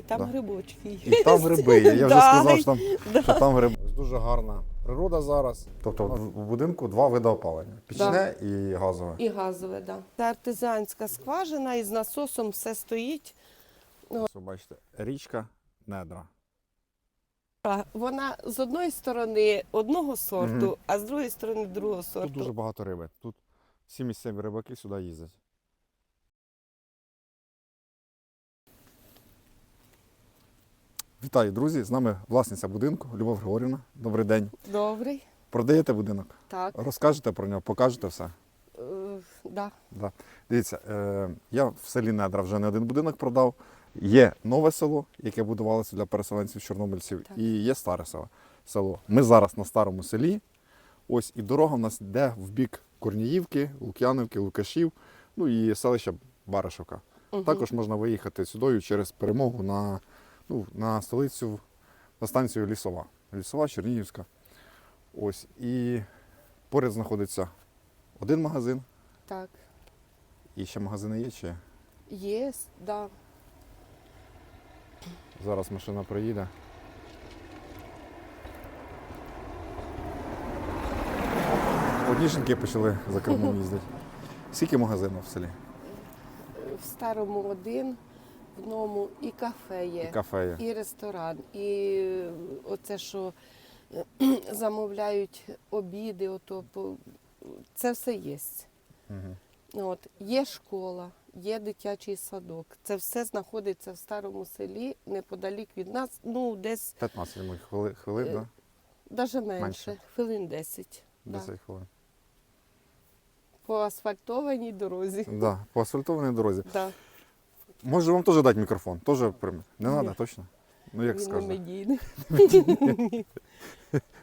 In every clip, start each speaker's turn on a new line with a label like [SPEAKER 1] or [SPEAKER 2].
[SPEAKER 1] І там
[SPEAKER 2] Да.
[SPEAKER 1] грибочки.
[SPEAKER 2] І там гриби. є. Я вже
[SPEAKER 1] Да,
[SPEAKER 2] сказав, що там,
[SPEAKER 1] да.
[SPEAKER 2] що там гриби. Дуже гарна природа зараз. Тобто в в будинку два види опалення: пічне і газове.
[SPEAKER 1] І газове, так. Да. Це артезіанська скважина, і з насосом все стоїть.
[SPEAKER 2] Ось ви бачите, річка недра.
[SPEAKER 1] А Вона з одної сторони одного сорту,
[SPEAKER 2] Мгм.
[SPEAKER 1] а з другої сторони другого
[SPEAKER 2] Тут
[SPEAKER 1] сорту.
[SPEAKER 2] дуже багато риби. Тут всі місцеві рибаки сюди їздять. Вітаю, друзі! З нами власниця будинку Любов Григорівна. Добрий день.
[SPEAKER 1] Добрий.
[SPEAKER 2] Продаєте будинок?
[SPEAKER 1] Так.
[SPEAKER 2] Розкажете про нього, покажете все.
[SPEAKER 1] Е, да.
[SPEAKER 2] Да. Дивіться, е, я в селі Недра вже не один будинок продав. Є нове село, яке будувалося для переселенців чорнобильців,
[SPEAKER 1] Так.
[SPEAKER 2] і є старе село. село. Ми зараз на старому селі. Ось і дорога в нас йде в бік Корніївки, Лук'янівки, Лукашів, ну і селища Баришовка.
[SPEAKER 1] Мгм.
[SPEAKER 2] Також можна виїхати сюди через перемогу на, ну, на столицю, на станцію Лісова. Лісова, Чернігівська. Ось. І поряд знаходиться один магазин.
[SPEAKER 1] Так.
[SPEAKER 2] І ще магазини є чи
[SPEAKER 1] Є, да.
[SPEAKER 2] зараз машина приїде. Одні жінки почали за кермом їздити. Скільки магазинів в селі?
[SPEAKER 1] В старому один, в новому і кафе є.
[SPEAKER 2] І кафе є.
[SPEAKER 1] І ресторан, і е, оце, що е, замовляють обіди, ото, це все є.
[SPEAKER 2] Угу.
[SPEAKER 1] От, є школа, є дитячий садок. Це все знаходиться в старому селі, неподалік від нас, ну десь
[SPEAKER 2] 15 моїх хвили- хвилин,
[SPEAKER 1] Е,
[SPEAKER 2] да?
[SPEAKER 1] навіть менше,
[SPEAKER 2] Менше.
[SPEAKER 1] хвилин 10. Да.
[SPEAKER 2] 10 хвилин.
[SPEAKER 1] По асфальтованій дорозі.
[SPEAKER 2] Да, по асфальтованій дорозі.
[SPEAKER 1] Да.
[SPEAKER 2] Може вам теж дати мікрофон? Теж прийме? Не треба, точно? Ну як
[SPEAKER 1] Він не
[SPEAKER 2] скажете.
[SPEAKER 1] медійний.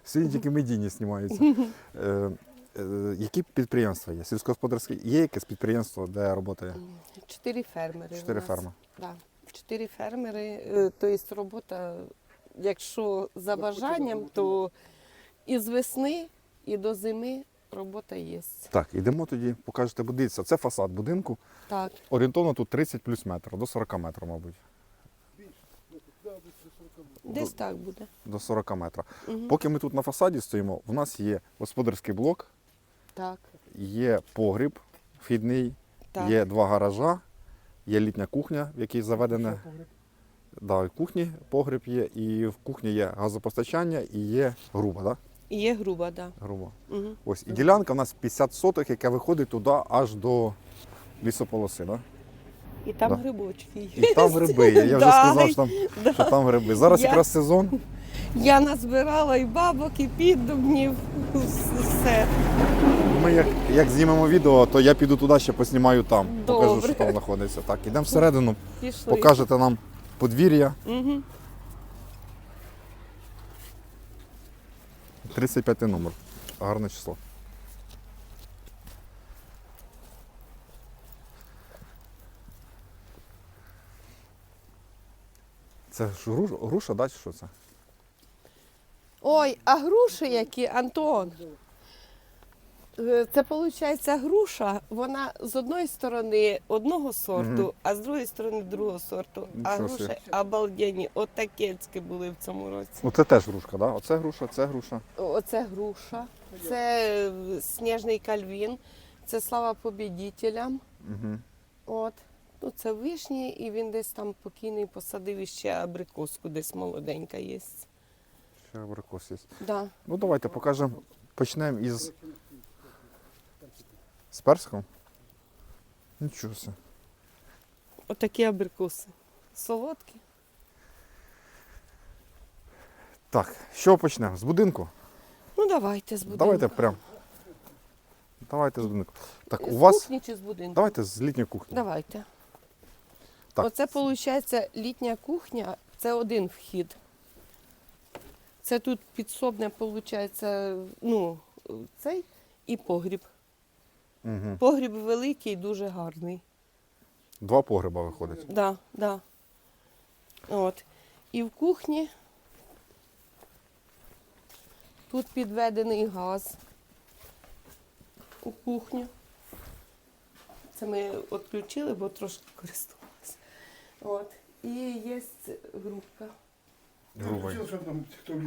[SPEAKER 2] Всі тільки медійні знімаються. Е, е, які підприємства є? Сільськогосподарські? Є якесь підприємство, де працює?
[SPEAKER 1] Чотири фермери. у
[SPEAKER 2] Чотири
[SPEAKER 1] нас.
[SPEAKER 2] ферми.
[SPEAKER 1] Да. Чотири фермери. Е, Тобто робота, якщо за бажанням, то і з весни, і до зими робота є.
[SPEAKER 2] Так, ідемо тоді, покажете, дивіться, це фасад будинку.
[SPEAKER 1] Так,
[SPEAKER 2] Орієнтовно тут 30 плюс метр, до 40 метрів, мабуть.
[SPEAKER 1] десь так буде.
[SPEAKER 2] До 40 метрів.
[SPEAKER 1] Мгм.
[SPEAKER 2] Поки ми тут на фасаді стоїмо, в нас є господарський блок,
[SPEAKER 1] Так,
[SPEAKER 2] є погріб вхідний,
[SPEAKER 1] так.
[SPEAKER 2] є два гаража, є літня кухня, в якій заведене. Да, в кухні погріб є, і в кухні є газопостачання і є груба, да?
[SPEAKER 1] Є груба, так.
[SPEAKER 2] груба.
[SPEAKER 1] Угу.
[SPEAKER 2] Ось. І ділянка у нас 50 соток, яка виходить туди аж до лісополоси. Да?
[SPEAKER 1] І там
[SPEAKER 2] Да.
[SPEAKER 1] грибочки.
[SPEAKER 2] І там гриби є. Я вже
[SPEAKER 1] Да,
[SPEAKER 2] сказав, що там,
[SPEAKER 1] да.
[SPEAKER 2] що там гриби. Зараз
[SPEAKER 1] Я-
[SPEAKER 2] якраз сезон.
[SPEAKER 1] Я назбирала і бабок, і піддубнів, все.
[SPEAKER 2] Ми як, як знімемо відео, то я піду туди ще поснімаю там. Покажу, що там знаходиться. Так, ідемо всередину,
[SPEAKER 1] Пішли.
[SPEAKER 2] покажете нам подвір'я.
[SPEAKER 1] Угу.
[SPEAKER 2] 35 номер. Гарне число. Це ж гру- груша, да, що це?
[SPEAKER 1] Ой, а груші які, Антон? Е, Це виходить груша, вона з одної сторони одного сорту,
[SPEAKER 2] Мгм.
[SPEAKER 1] а з другої сторони другого сорту. А
[SPEAKER 2] Нічого
[SPEAKER 1] груші
[SPEAKER 2] собі.
[SPEAKER 1] обалденні, отакецькі були в цьому році.
[SPEAKER 2] Оце теж грушка, да? Оце груша, це груша.
[SPEAKER 1] Оце груша, це е, сніжний кальвін, це слава побідітелям.
[SPEAKER 2] Угу.
[SPEAKER 1] От. Ну, це вишні, і він десь там покійний посадив іще абрикоску, десь молоденька є.
[SPEAKER 2] Ще абрикос є.
[SPEAKER 1] Да.
[SPEAKER 2] Ну давайте покажемо. Почнемо із. З персиком. Нічого себе.
[SPEAKER 1] Отакі абрикоси. Солодкі.
[SPEAKER 2] Так, з чого почнемо? З будинку?
[SPEAKER 1] Ну, давайте з будинку.
[SPEAKER 2] Давайте прям. Давайте з будинку. Так,
[SPEAKER 1] З
[SPEAKER 2] у вас.
[SPEAKER 1] кухні чи з будинку?
[SPEAKER 2] Давайте з літньої кухні.
[SPEAKER 1] Давайте.
[SPEAKER 2] Так.
[SPEAKER 1] Оце виходить літня кухня, це один вхід. Це тут підсобне, виходить, ну, цей і погріб.
[SPEAKER 2] Угу.
[SPEAKER 1] Погріб великий, дуже гарний.
[SPEAKER 2] Два погреба виходить.
[SPEAKER 1] Да, да. От. І в кухні тут підведений газ у кухню. Це ми відключили, бо трошки користувалися. От. І є грубка.
[SPEAKER 2] Грубий.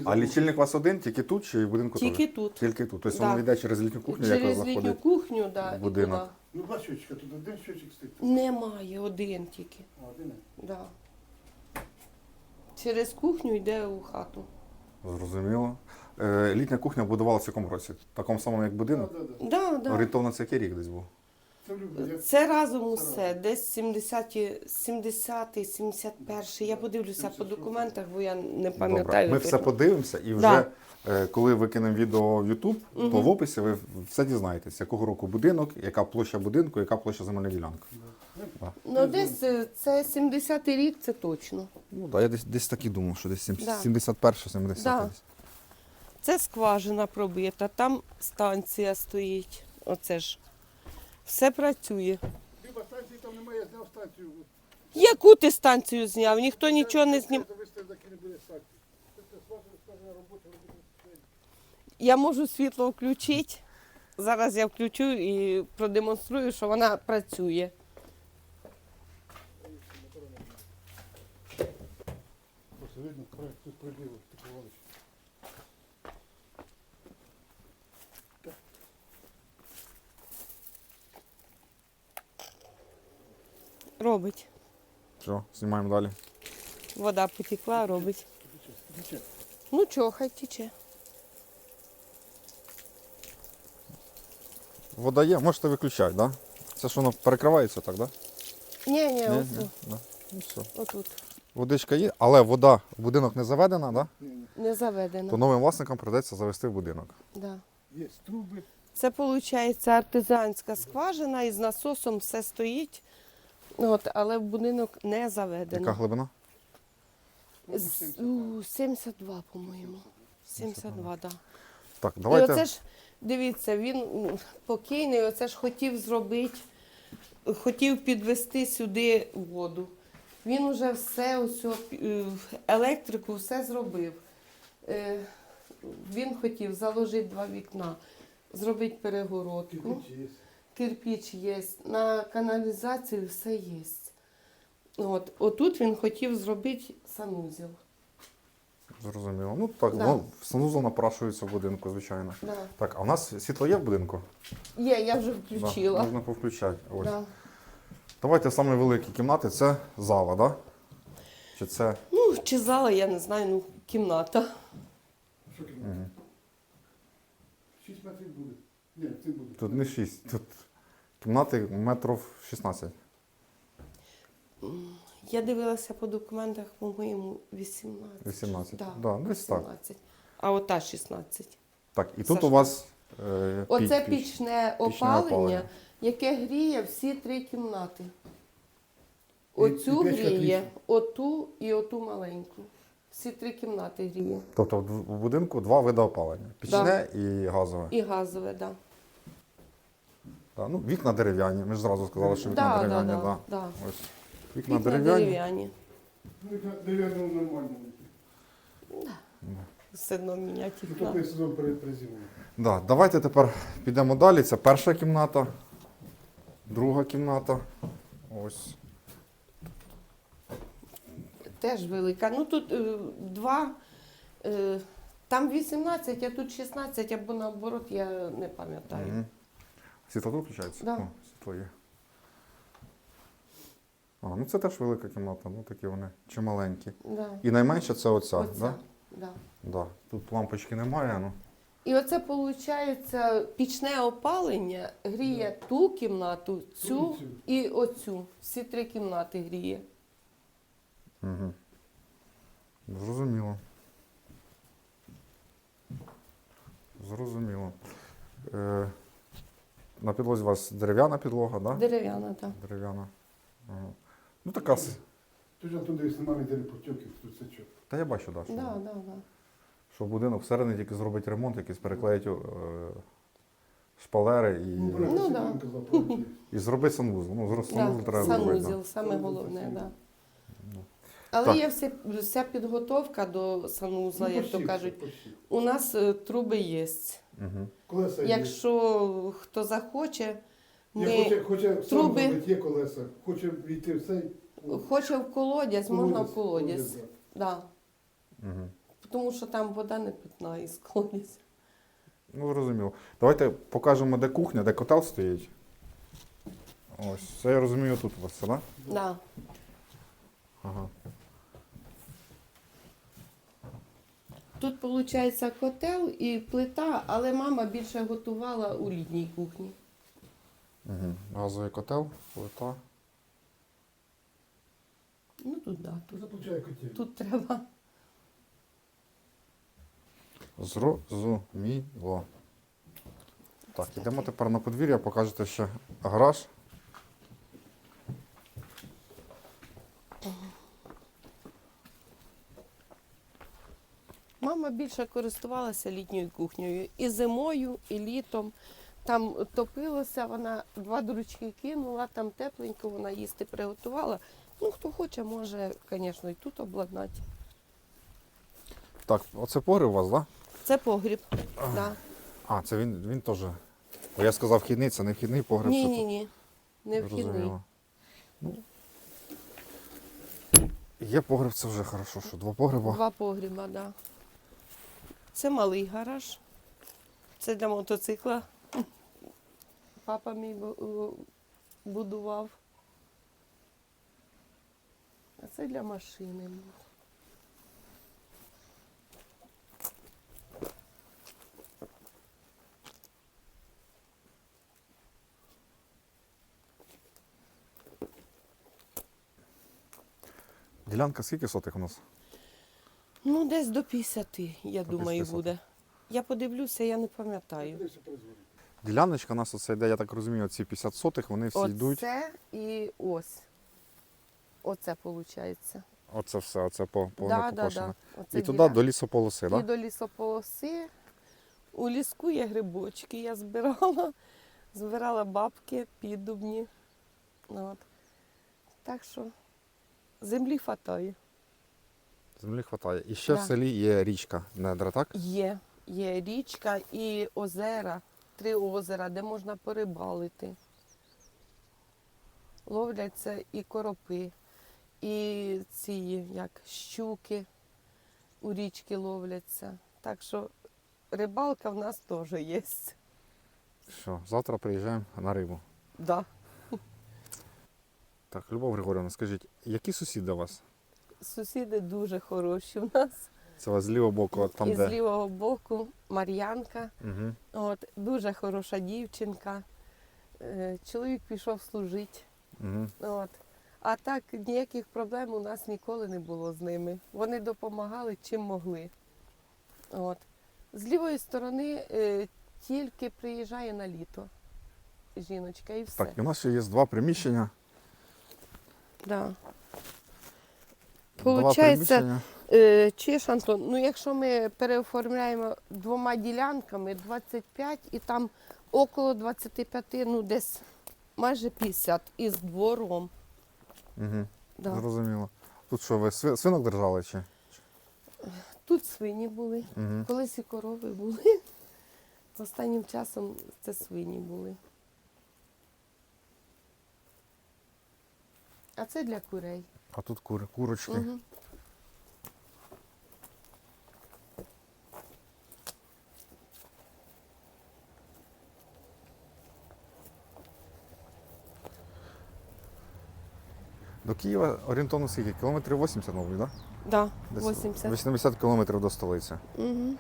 [SPEAKER 2] А лічильник у вас один, тільки тут чи в будинку
[SPEAKER 1] Тільки
[SPEAKER 2] теж?
[SPEAKER 1] тут.
[SPEAKER 2] Тільки тут. Тобто
[SPEAKER 1] Да.
[SPEAKER 2] він йде через літню кухню, яка
[SPEAKER 1] Через літню
[SPEAKER 2] заходить.
[SPEAKER 1] кухню, да,
[SPEAKER 2] в
[SPEAKER 1] і
[SPEAKER 2] будинок.
[SPEAKER 1] туди.
[SPEAKER 3] Ну, два щочка, тут один щочик стоїть.
[SPEAKER 1] Немає, один тільки.
[SPEAKER 3] А, один.
[SPEAKER 1] Да. Через кухню йде у хату.
[SPEAKER 2] Зрозуміло. Е, літня кухня будувалася в якому році? В Такому самому, як
[SPEAKER 3] Да,
[SPEAKER 2] будинок?
[SPEAKER 3] да, да.
[SPEAKER 1] Да, да.
[SPEAKER 2] Орієнтовно це який рік десь був?
[SPEAKER 3] Це. Я-
[SPEAKER 1] Це разом усе, десь 70 70 71 Я подивлюся по документах, бо я не пам'ятаю.
[SPEAKER 2] Добре. Ми все подивимося і вже,
[SPEAKER 1] Да.
[SPEAKER 2] е, коли викинемо відео в YouTube, то в описі ви все дізнаєтесь, якого року будинок, яка площа будинку, яка площа земельної ділянки.
[SPEAKER 1] Ну, десь е, це 70-й рік, це точно.
[SPEAKER 2] Ну так, я десь, десь так і думав, що десь
[SPEAKER 1] Да.
[SPEAKER 2] 71 70
[SPEAKER 1] Да. Це скважина пробита, там станція стоїть. Оце ж. Все працює.
[SPEAKER 3] Люба, станції там немає, я зняв станцію.
[SPEAKER 1] Яку ти станцію зняв? Ніхто нічого не знімав. Я можу світло включити. Зараз я включу і продемонструю, що вона працює.
[SPEAKER 3] Видно, тут пробіло, типувалося.
[SPEAKER 1] Робить.
[SPEAKER 2] Все, знімаємо далі.
[SPEAKER 1] Вода потекла, робить. Ну чого, хай тече.
[SPEAKER 2] Вода є, можете виключати, так? Да? Це ж воно перекривається так, так?
[SPEAKER 1] Ні, ні,
[SPEAKER 2] Да?
[SPEAKER 1] ось
[SPEAKER 2] Да. Ну, все.
[SPEAKER 1] отут.
[SPEAKER 2] Водичка є, але вода в будинок не заведена, да?
[SPEAKER 3] Ні, ні.
[SPEAKER 1] Не заведено.
[SPEAKER 2] то новим власникам прийдеться завести в будинок.
[SPEAKER 1] Да.
[SPEAKER 3] Є труби.
[SPEAKER 1] Це виходить артизанська скважина і з насосом все стоїть. От, але будинок не
[SPEAKER 2] Яка глибина?
[SPEAKER 1] З- у, 72, по-моєму. 72, так. Да.
[SPEAKER 2] Так,
[SPEAKER 1] І
[SPEAKER 2] давайте.
[SPEAKER 1] оце ж, дивіться, він м, покійний, оце ж хотів зробити, хотів підвести сюди воду. Він уже все, усьо, е, електрику, все зробив. Е, Він хотів заложити два вікна, зробити перегородку. Кирпіч є, на каналізацію все є. От, отут він хотів зробити санузел.
[SPEAKER 2] Зрозуміло. Ну так,
[SPEAKER 1] Да.
[SPEAKER 2] ну, санузел напрашується в будинку, звичайно.
[SPEAKER 1] Да.
[SPEAKER 2] Так, а у нас світло є в будинку?
[SPEAKER 1] Є, я вже
[SPEAKER 2] Да,
[SPEAKER 1] включила.
[SPEAKER 2] можна повключати. Ось.
[SPEAKER 1] Да.
[SPEAKER 2] Давайте саме великі кімнати це зала, да? Чи це.
[SPEAKER 1] Ну, чи зала, я не знаю, ну, кімната.
[SPEAKER 3] Що?
[SPEAKER 2] Угу.
[SPEAKER 3] Шість метрів буде. Ні, це буде.
[SPEAKER 2] Тут не 6, тут кімнати метрів 16.
[SPEAKER 1] Я дивилася по документах, по-моєму, 18.
[SPEAKER 2] 18.
[SPEAKER 1] Да,
[SPEAKER 2] Да, десь так.
[SPEAKER 1] 18. А ота 16.
[SPEAKER 2] Так, і тут
[SPEAKER 1] Сашко.
[SPEAKER 2] у вас. Е,
[SPEAKER 1] Оце
[SPEAKER 2] піч-
[SPEAKER 1] пічне
[SPEAKER 2] пічне
[SPEAKER 1] опалення,
[SPEAKER 2] опалення.
[SPEAKER 1] яке гріє всі три кімнати. Оцю
[SPEAKER 3] і печка
[SPEAKER 1] гріє,
[SPEAKER 3] трішки.
[SPEAKER 1] оту і оту маленьку. Всі три кімнати гріє.
[SPEAKER 2] Тобто в в будинку два види опалення: пічне і газове.
[SPEAKER 1] І газове, так.
[SPEAKER 2] Да, ну, вікна дерев'яні. Ми ж зразу сказали, що вікна
[SPEAKER 1] Да, да,
[SPEAKER 2] дерев'яні.
[SPEAKER 1] да,
[SPEAKER 2] Да,
[SPEAKER 1] да.
[SPEAKER 2] Ось. Вікна,
[SPEAKER 1] Вікна
[SPEAKER 2] дерев'яні.
[SPEAKER 1] дерев'яні.
[SPEAKER 3] Ну, яка дерев'яно нормально.
[SPEAKER 1] Все одно міняти
[SPEAKER 3] Ну,
[SPEAKER 1] вікна.
[SPEAKER 3] то сезон перед призимом.
[SPEAKER 2] Да, давайте тепер підемо далі. Це перша кімната, друга кімната. Ось.
[SPEAKER 1] Теж велика. Ну тут е, два, е, там 18, а тут 16, або наоборот, я не пам'ятаю.
[SPEAKER 2] Мгм. Світло тут включається?
[SPEAKER 1] Да.
[SPEAKER 2] О, світло є. А, ну це теж велика кімната, ну такі вони чималенькі.
[SPEAKER 1] Да.
[SPEAKER 2] І найменша це оця,
[SPEAKER 1] Оця,
[SPEAKER 2] Да?
[SPEAKER 1] Да.
[SPEAKER 2] Да. Тут лампочки немає, ну.
[SPEAKER 1] І оце виходить пічне опалення гріє ту кімнату, цю
[SPEAKER 3] цю.
[SPEAKER 1] і оцю. Всі три кімнати гріє.
[SPEAKER 2] Угу. Зрозуміло. Зрозуміло. Е, на підлозі у вас дерев'яна підлога, да?
[SPEAKER 1] Дерев'яна, так.
[SPEAKER 2] Дерев'яна. Ага. Ну така. с-
[SPEAKER 3] Тут же тут дивись, немає ніде потьоків, тут все чітко.
[SPEAKER 2] Та я бачу, да, що,
[SPEAKER 1] Да, да, да.
[SPEAKER 2] що будинок всередині тільки зробить ремонт, якийсь переклеїть е, шпалери і,
[SPEAKER 3] Ну,
[SPEAKER 1] Ну, да.
[SPEAKER 3] казав, правильно.
[SPEAKER 2] і зробить санвузол. Ну, зро- санвузол
[SPEAKER 1] Да,
[SPEAKER 2] треба зробити.
[SPEAKER 1] санузел,
[SPEAKER 2] Да.
[SPEAKER 1] саме головне, так. Да. Але
[SPEAKER 2] Так.
[SPEAKER 1] є вся, вся підготовка до санузла,
[SPEAKER 3] Ну,
[SPEAKER 1] як то кажуть.
[SPEAKER 3] почти.
[SPEAKER 1] У нас е, труби є.
[SPEAKER 2] Угу.
[SPEAKER 3] Колеса є.
[SPEAKER 1] Якщо хто захоче,
[SPEAKER 3] Я
[SPEAKER 1] ми
[SPEAKER 3] хоче, хоче
[SPEAKER 1] труби-
[SPEAKER 3] зробити, є колеса, хоче війти в цей,
[SPEAKER 1] Хоче в колодязь, можна в колодязь.
[SPEAKER 3] да.
[SPEAKER 1] Да.
[SPEAKER 2] Угу.
[SPEAKER 1] Тому що там вода не питна із колодязя.
[SPEAKER 2] Ну, зрозуміло. Давайте покажемо, де кухня, де котел стоїть. Ось, це я розумію, тут у вас все, так?
[SPEAKER 1] Да.
[SPEAKER 2] Ага.
[SPEAKER 1] Тут виходить котел і плита, але мама більше готувала у літній кухні.
[SPEAKER 2] Угу. Газовий котел, плита.
[SPEAKER 1] Ну тут да, тут, тут треба.
[SPEAKER 2] Зрозуміло. Так, ідемо тепер на подвір'я, покажете ще гараж.
[SPEAKER 1] Мама більше користувалася літньою кухнею і зимою, і літом. Там топилося, вона два дручки кинула, там тепленько вона їсти приготувала. Ну, хто хоче, може, звісно, і тут обладнати.
[SPEAKER 2] Так, оце погріб у вас, так? Да?
[SPEAKER 1] Це погріб. Да.
[SPEAKER 2] А, це він, він теж. Бо я сказав вхідний, це не вхідний погреб.
[SPEAKER 1] Ні, ні, ні. Не вхідний.
[SPEAKER 2] Ну, є погреб, це вже хорошо, що два погреба.
[SPEAKER 1] Два погріба, так. Да. Це малий гараж. Це для мотоцикла. Папа мій будував. А це для машини.
[SPEAKER 2] Ділянка скільки сотих у нас?
[SPEAKER 1] Ну, десь до 50, я
[SPEAKER 2] До
[SPEAKER 1] думаю,
[SPEAKER 2] 50.
[SPEAKER 1] буде. Я подивлюся, я не пам'ятаю.
[SPEAKER 2] Діляночка у нас оце йде, я так розумію, ці 50 сотих, вони всі йдуть.
[SPEAKER 1] Оце і ось. Оце виходить.
[SPEAKER 2] Оце все, оце по, по
[SPEAKER 1] Да, да, да. Оце
[SPEAKER 2] І туди
[SPEAKER 1] ділянка.
[SPEAKER 2] до лісополоси,
[SPEAKER 1] І
[SPEAKER 2] так? Да?
[SPEAKER 1] до лісополоси. У ліску є грибочки, я збирала. Збирала бабки, піддубні. От. Так що землі хватає.
[SPEAKER 2] Землі вистачає. І ще в селі є річка Недра, так?
[SPEAKER 1] Є. Є річка і озера, три озера, де можна порибалити. Ловляться і коропи, і ці як щуки у річки ловляться. Так що рибалка в нас теж є.
[SPEAKER 2] Що, завтра приїжджаємо на рибу.
[SPEAKER 1] Да.
[SPEAKER 2] Так, Любов Григорівна, скажіть, які сусіди у вас?
[SPEAKER 1] Сусіди дуже хороші в нас.
[SPEAKER 2] Це у вас з лівого боку, от там
[SPEAKER 1] і
[SPEAKER 2] де.
[SPEAKER 1] з лівого боку Мар'янка.
[SPEAKER 2] Угу.
[SPEAKER 1] От, дуже хороша дівчинка. Е, Чоловік пішов служити.
[SPEAKER 2] Угу.
[SPEAKER 1] От. А так ніяких проблем у нас ніколи не було з ними. Вони допомагали чим могли. От. З лівої сторони е, тільки приїжджає на літо жіночка і все.
[SPEAKER 2] Так, і у нас ще є два приміщення.
[SPEAKER 1] Да. Получається, е, чуєш, Антон, ну якщо ми переоформляємо двома ділянками 25 і там около 25, ну десь майже 50 із двором.
[SPEAKER 2] Угу.
[SPEAKER 1] Да.
[SPEAKER 2] Зрозуміло. Тут що, ви сви- свинок держали чи?
[SPEAKER 1] Тут свині були.
[SPEAKER 2] Угу.
[SPEAKER 1] Колись і корови були. Останнім часом це свині були. А це для курей.
[SPEAKER 2] А тут кури, курочки.
[SPEAKER 1] Угу.
[SPEAKER 2] До Києва орієнтовно скільки? Кілометрів 80, мабуть, так?
[SPEAKER 1] Да,
[SPEAKER 2] Десь
[SPEAKER 1] 80.
[SPEAKER 2] 80 кілометрів до столиці.
[SPEAKER 1] Угу.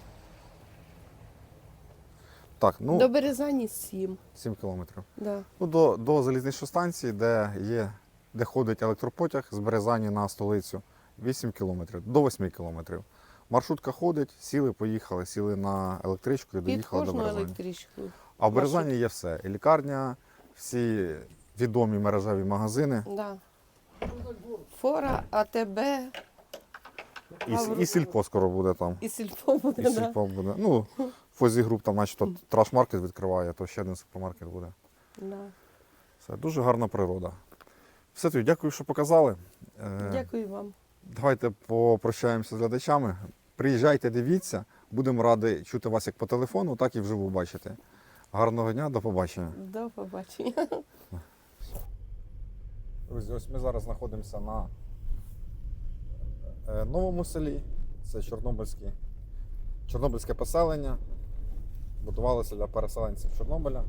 [SPEAKER 2] Так, ну
[SPEAKER 1] До Березані 7.
[SPEAKER 2] 7 кілометрів.
[SPEAKER 1] Да.
[SPEAKER 2] Ну, до, до залізничної станції, де є, де ходить електропотяг з Березані на столицю, 8 кілометрів, до 8 кілометрів. Маршрутка ходить, сіли, поїхали, сіли на електричку і доїхали до Березані.
[SPEAKER 1] електричку.
[SPEAKER 2] А в Березані є все. І лікарня, всі відомі мережеві магазини,
[SPEAKER 1] Да. Фора, АТБ
[SPEAKER 2] і, і сільпо скоро буде там.
[SPEAKER 1] і сільпо буде.
[SPEAKER 2] І
[SPEAKER 1] Да.
[SPEAKER 2] сільпо буде. Ну, Фозі груп там, наче траш-маркет відкриває, то ще один супермаркет буде.
[SPEAKER 1] Да.
[SPEAKER 2] Все, дуже гарна природа. Все тоді, дякую, що показали. Е,
[SPEAKER 1] Дякую вам.
[SPEAKER 2] Давайте попрощаємося з глядачами. Приїжджайте, дивіться. Будемо раді чути вас як по телефону, так і вживу бачити. Гарного дня, до побачення.
[SPEAKER 1] До побачення.
[SPEAKER 2] Друзі, ось ми зараз знаходимося на е, новому селі. Це Чорнобильське, Чорнобильське поселення. Будувалося для переселенців Чорнобиля.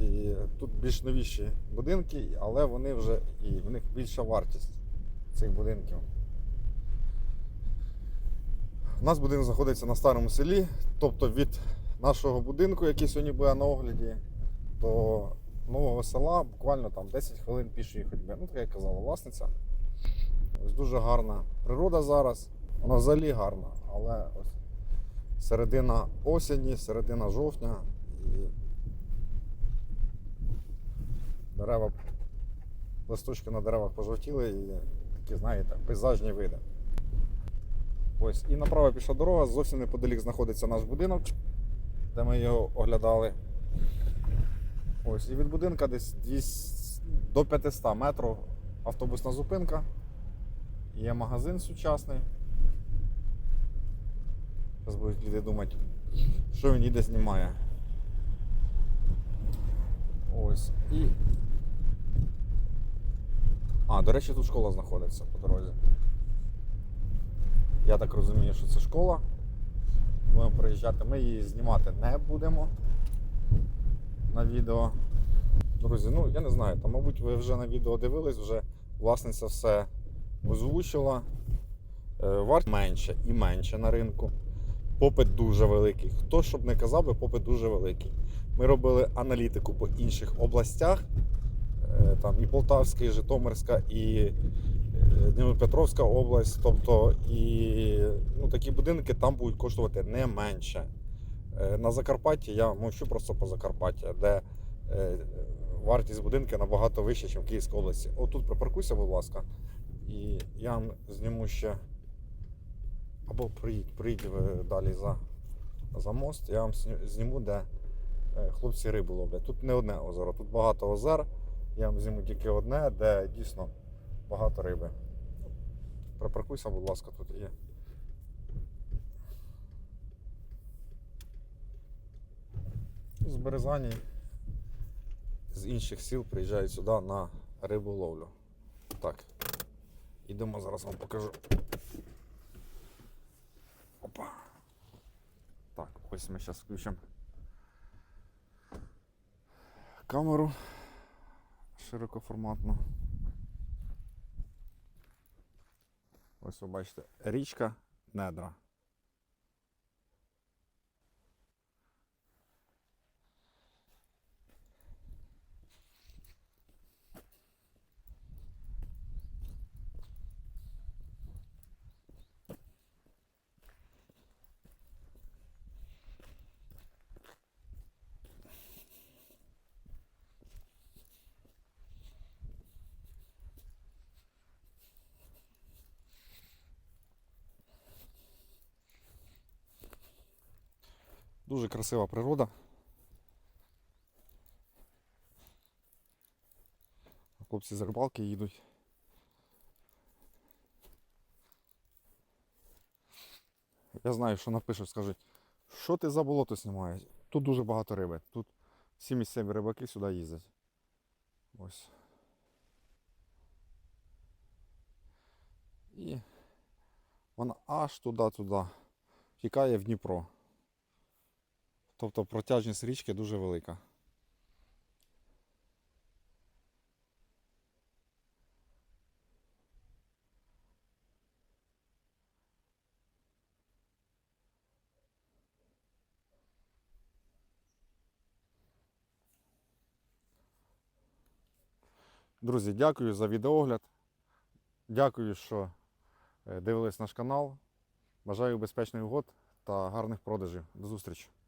[SPEAKER 2] І тут більш новіші будинки, але вони вже і в них більша вартість цих будинків. У нас будинок знаходиться на старому селі, тобто від нашого будинку, який сьогодні буде на огляді, до нового села буквально там 10 хвилин пішої ходьби. Ну, так як казала власниця. Ось дуже гарна природа зараз. Вона взагалі гарна, але ось середина осені, середина жовтня і дерева, листочки на деревах пожовтіли і такі, знаєте, пейзажні види. Ось, і направо пішла дорога, зовсім неподалік знаходиться наш будинок, де ми його оглядали. Ось, і від будинка десь 200, до 500 метрів автобусна зупинка. Є магазин сучасний. Зараз будуть люди думати, що він їде знімає. Ось. І. А, до речі, тут школа знаходиться по дорозі. Я так розумію, що це школа. Будемо приїжджати. Ми її знімати не будемо на відео. Друзі, ну я не знаю, там, мабуть, ви вже на відео дивились, вже власниця все озвучила. Е, Варт менше і менше на ринку. Попит дуже великий. Хто щоб не казав, попит дуже великий. Ми робили аналітику по інших областях. Е, Там і Полтавська, і Житомирська, і е, Дніпропетровська область. Тобто і ну, такі будинки там будуть коштувати не менше. Е, На Закарпатті я мовчу просто по Закарпатті, де вартість будинку набагато вища, ніж в Київській області. Отут припаркуйся, будь ласка, і я вам зніму ще. Або приїдь, приїдь далі за, за мост, я вам зніму, де хлопці рибу ловлять. Тут не одне озеро, тут багато озер. Я вам зніму тільки одне, де дійсно багато риби. Припаркуйся, будь ласка, тут є. З Березані, з інших сіл приїжджають сюди на риболовлю. Так. Ідемо зараз вам покажу. Опа. Так, ось ми зараз включимо камеру широкоформатну. Ось ви бачите, річка Недра. Дуже красива природа. Хлопці з рибалки їдуть. Я знаю, що напишуть, скажуть, що ти за болото знімаєш? Тут дуже багато риби. Тут всі місцеві рибаки сюди їздять. Ось. І вона аж туди-туди втікає в Дніпро. Тобто протяжність річки дуже велика. Друзі, дякую за відеогляд. Дякую, що е, дивились наш канал. Бажаю безпечних угод та гарних продажів. До зустрічі!